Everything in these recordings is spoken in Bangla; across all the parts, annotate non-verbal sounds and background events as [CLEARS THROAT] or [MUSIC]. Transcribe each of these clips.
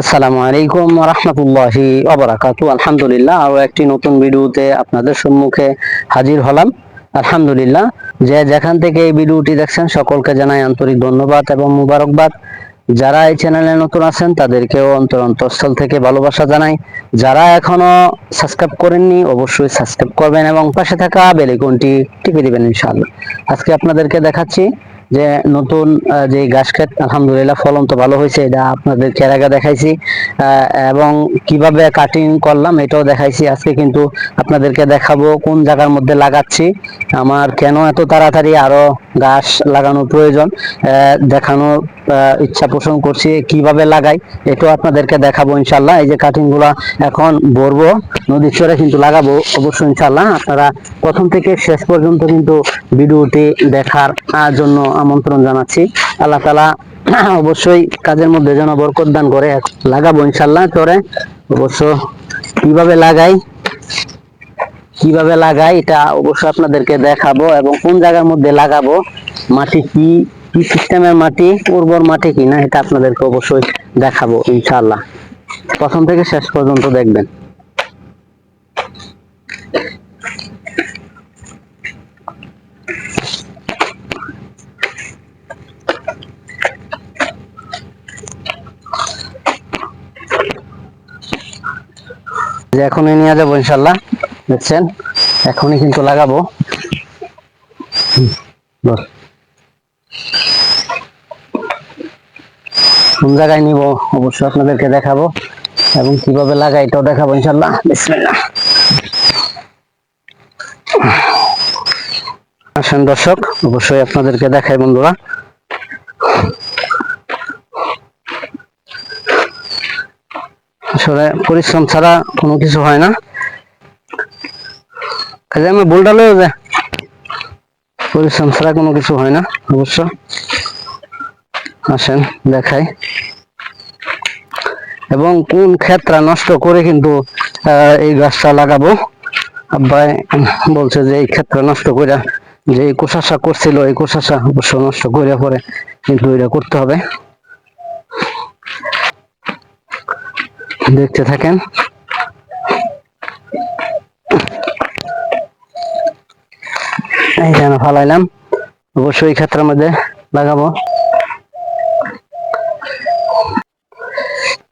আসসালামু আলাইকুম রহমতুল্লাহি আলহামদুলিল্লাহ, আরও একটি নতুন ভিডিওতে আপনাদের সম্মুখে হাজির হলাম। আলহামদুলিল্লাহ, যে যেখান থেকে এই ভিডিওটি দেখছেন, সকলকে জানাই আন্তরিক ধন্যবাদ এবং মুবারকবাদ। যারা এই চ্যানেলে নতুন আছেন, তাদেরকেও অন্তর অন্তঃস্থল থেকে ভালোবাসা জানাই। যারা এখনও সাবস্ক্রাইব করেননি, অবশ্যই সাবস্ক্রাইব করবেন এবং পাশে থাকা বেলিকনটি টিপে দিবেন, ইনশাআল্লাহ। আজকে আপনাদেরকে দেখাচ্ছি যে নতুন যে ঘাস ক্ষেত আলহামদুলিল্লাহ ফলন তো ভালো হয়েছে, এটা আপনাদেরকে এর আগে দেখাইছি। এবং কীভাবে কাটিং করলাম এটাও দেখাইছি। আজকে কিন্তু আপনাদেরকে দেখাবো কোন জায়গার মধ্যে লাগাচ্ছি। আমার কেন এত তাড়াতাড়ি আরও গাছ লাগানোর প্রয়োজন দেখানোর ইচ্ছা পোষণ করছি কীভাবে লাগাই, এটাও আপনাদেরকে দেখাবো ইনশাল্লাহ এই যে কাটিংগুলা এখন ভরবো নদীর চরে কিন্তু লাগাবো অবশ্যই ইনশাল্লাহ আপনারা প্রথম থেকে শেষ পর্যন্ত কিন্তু ভিডিওটি দেখার জন্য আমন্ত্রণ জানাচ্ছি। আল্লাহ তালা [CLEARS THROAT] অবশ্যই কাজের মধ্যে যেন বরকত দান করে, লাগাবো ইনশাল্লাহ চরে অবশ্য কীভাবে লাগাই কীভাবে লাগাই, এটা অবশ্যই আপনাদেরকে দেখাবো এবং কোন জায়গার মধ্যে লাগাবো, মাটি কি কি সিস্টেমের মাটি, উর্বর মাটি কিনা, এটা আপনাদেরকে অবশ্যই দেখাবো ইনশাল্লাহ প্রথম থেকে শেষ পর্যন্ত দেখবেন। যে এখনই নিয়ে যাব ইনশাল্লাহ, দেখছেন? এখনই কিন্তু লাগাবো। কোন জায়গায় নিব? অবশ্যই আপনাদেরকে দেখাবো। এবং কীভাবে লাগাই এটাও দেখাবো ইনশাল্লাহ। আসেন দর্শক, অবশ্যই আপনাদেরকে দেখাই বন্ধুরা। আসলে পরিশ্রম ছাড়া কোনো কিছু হয় না। কাজে আমি ভুলটা লয়ে যায় পরিশ্রম ছাড়া কোনো কিছু হয় না, অবশ্য। আসেন, দেখাই। এবং কোন ক্ষেত্রে নষ্ট করে কিন্তু এই গাছটা লাগাবো? আব্বাই বলছে যে এই ক্ষেত্রে নষ্ট করে যে কোষাশা করছিল, এই কোষাশা অবশ্য নষ্ট করে পরে কিন্তু এটা করতে হবে। দেখতে থাকেন। এই যেন ফালাইলাম। অবশ্যই ক্ষেত্রের মধ্যে লাগাবো।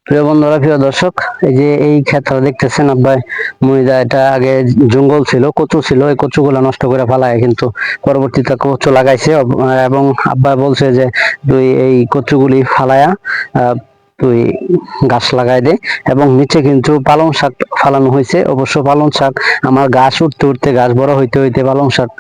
প্রিয় বন্ধুরা, প্রিয় দর্শক, এই যে এই ক্ষেত্র দেখতেছেন আব্বাই মহিলা এটা আগে জঙ্গল ছিল, কচু ছিল, এই কচুগুলো নষ্ট করে ফেলায় কিন্তু পরবর্তীতে কচু লাগাইছে এবং আব্বা বলছে যে, তুই এই কচুগুলি ফালায়া তুই গাছ লাগাই দে এবং নিচে কিন্তু পালং শাক ফালানো হয়েছে। অবশ্য পালং শাক আমার গাছ উঠতে উঠতে, গাছ বড় হইতে হইতে পালং শাক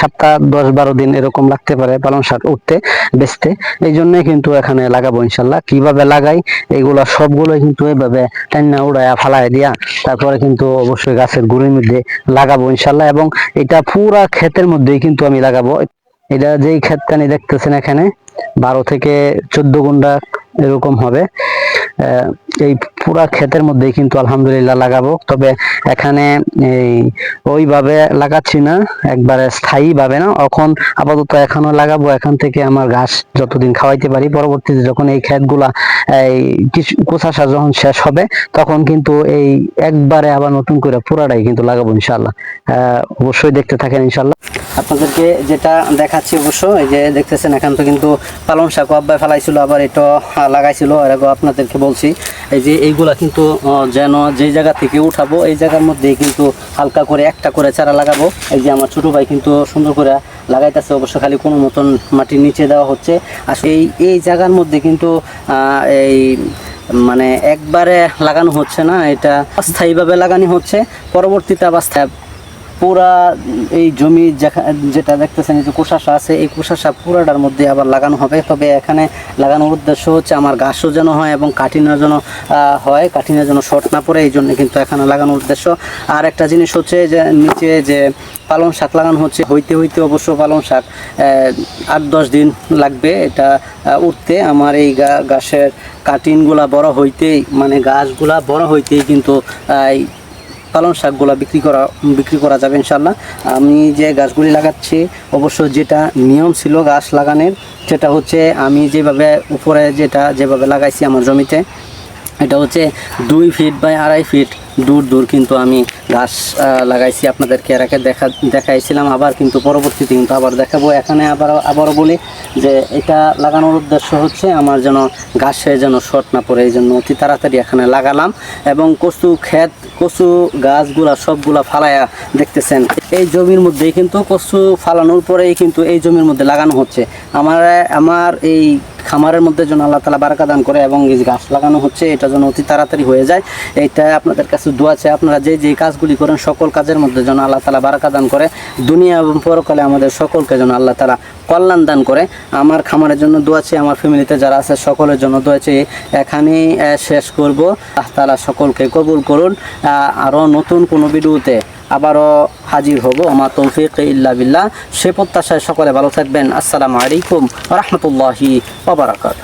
সপ্তাহ দশ বারো দিন এরকম লাগতে পারে পালং শাক উঠতে, বেচতে। এই জন্যই কিন্তু এখানে লাগাবো ইনশাল্লাহ। কীভাবে লাগাই, এগুলা সবগুলো কিন্তু এইভাবে টান্না উড়াইয়া ফালাই দিয়া তারপরে কিন্তু অবশ্যই গাছের গুঁড়ির মধ্যে লাগাবো ইনশাল্লাহ। এবং এটা পুরা ক্ষেতের মধ্যেই কিন্তু আমি লাগাবো। এটা যেই ক্ষেতখানি দেখতেছেন এখানে, বারো থেকে চোদ্দ গুন্ডা এরকম হবে। এই পুরা ক্ষেতের মধ্যেই কিন্তু আলহামদুলিল্লাহ লাগাবো। তবে এখানে এই ওইভাবে লাগাচ্ছি না, একবারে স্থায়ী ভাবে না। এখন আপাতত এখনও লাগাবো, এখান থেকে আমার গাছ যতদিন খাওয়াইতে পারি। পরবর্তীতে যখন এই ক্ষেতগুলা, এই কিছু কোষাশা যখন শেষ হবে, তখন কিন্তু এই একবারে আবার নতুন করে পুরাটাই কিন্তু লাগাবো ইনশাল্লাহ অবশ্যই দেখতে থাকেন ইনশাল্লাহ আপনাদেরকে যেটা দেখাচ্ছি অবশ্য, এই যে দেখতেছেন, এখান তো কিন্তু পালং শাক আব্বাই ফেলাইছিল, আবার এটা লাগাইছিল, আর আগে আপনাদেরকে বলছি। এই যে এইগুলা কিন্তু যেন যে জায়গা থেকে উঠাবো, এই জায়গার মধ্যে কিন্তু হালকা করে একটা করে চারা লাগাবো। এই যে আমার ছোট ভাই কিন্তু সুন্দর করে লাগাইতেছে, অবশ্য খালি কোনো মতন মাটির নিচে দেওয়া হচ্ছে। আর এই এই জায়গার মধ্যে কিন্তু এই মানে একবারে লাগানো হচ্ছে না, এটা স্থায়ীভাবে লাগানো হচ্ছে। পরবর্তীতে আবার পুরা এই জমি যেটা দেখতেছেন যে কোষাশা আছে, এই কোষাশা পুরাটার মধ্যে আবার লাগানো হবে। তবে এখানে লাগানোর উদ্দেশ্য হচ্ছে আমার গাছও যেন হয় এবং কাঠিনের যেন হয় কাঠিনের যেন শর্ট না পড়ে, এই জন্য কিন্তু এখানে লাগানোর উদ্দেশ্য। আর একটা জিনিস হচ্ছে যে, নিচে যে পালং শাক লাগানো হচ্ছে, হইতে হইতে অবশ্য পালং শাক আট দশ দিন লাগবে এটা উঠতে। আমার এই গাছের কাটিনগুলা বড় হইতেই মানে গাছগুলা বড় হইতেই কিন্তু পালং শাকগুলো বিক্রি করা বিক্রি করা যাবে ইনশাল্লাহ আমি যে গাছগুলি লাগাচ্ছি অবশ্য যেটা নিয়ম ছিল গাছ লাগানোর সেটা হচ্ছে আমি যেভাবে উপরে যেটা যেভাবে লাগাইছি আমার জমিতে এটা হচ্ছে দুই ফিট বাই আড়াই ফিট দূর দূর কিন্তু আমি আহ, লাগাইছি আপনাদেরকে এর আগে দেখা দেখাইছিলাম আবার কিন্তু পরবর্তীতে কিন্তু আবার দেখাবো। এখানে আবার আবারও বলি যে এটা লাগানোর উদ্দেশ্য হচ্ছে আমার যেন ঘাসে যেন শর্ট না পড়ে এই জন্য অতি তাড়াতাড়ি এখানে লাগালাম। এবং কচু ক্ষেত কচু গাছগুলা সবগুলা ফালাইয়া দেখতেছেন। এই জমির মধ্যে কিন্তু কচু ফালানোর পরেই কিন্তু এই জমির মধ্যে লাগানো হচ্ছে। আমার আমার এই খামারের মধ্যে যেন আল্লাহ তালা বারাকা দান করে এবং এই গাছ লাগানো হচ্ছে, এটা যেন অতি তাড়াতাড়ি হয়ে যায়। এইটা আপনাদের কাছে দোয়া আছে আপনারা যে যে কাজগুলি করেন, সকল কাজের মধ্যে যেন আল্লাহ তালা বারাকা দান করে। দুনিয়া এবং পরকালে আমাদের সকলকে যেন আল্লাহ তালা কল্যাণ দান করে। আমার খামারের জন্য দোয়া আছে আমার ফ্যামিলিতে যারা আছে, সকলের জন্য দোয়া আছে এখানেই শেষ করব। আল্লাহ তালা সকলকে কবুল করুন। আরও নতুন কোনো ভিডিওতে আবারও হাজির হব। আমার তৌফিক ইল্লা বিল্লাহ। সে প্রত্যাশায় সকলে ভালো থাকবেন। আসসালামু আলাইকুম রহমতুল্লাহি ওবরাকাত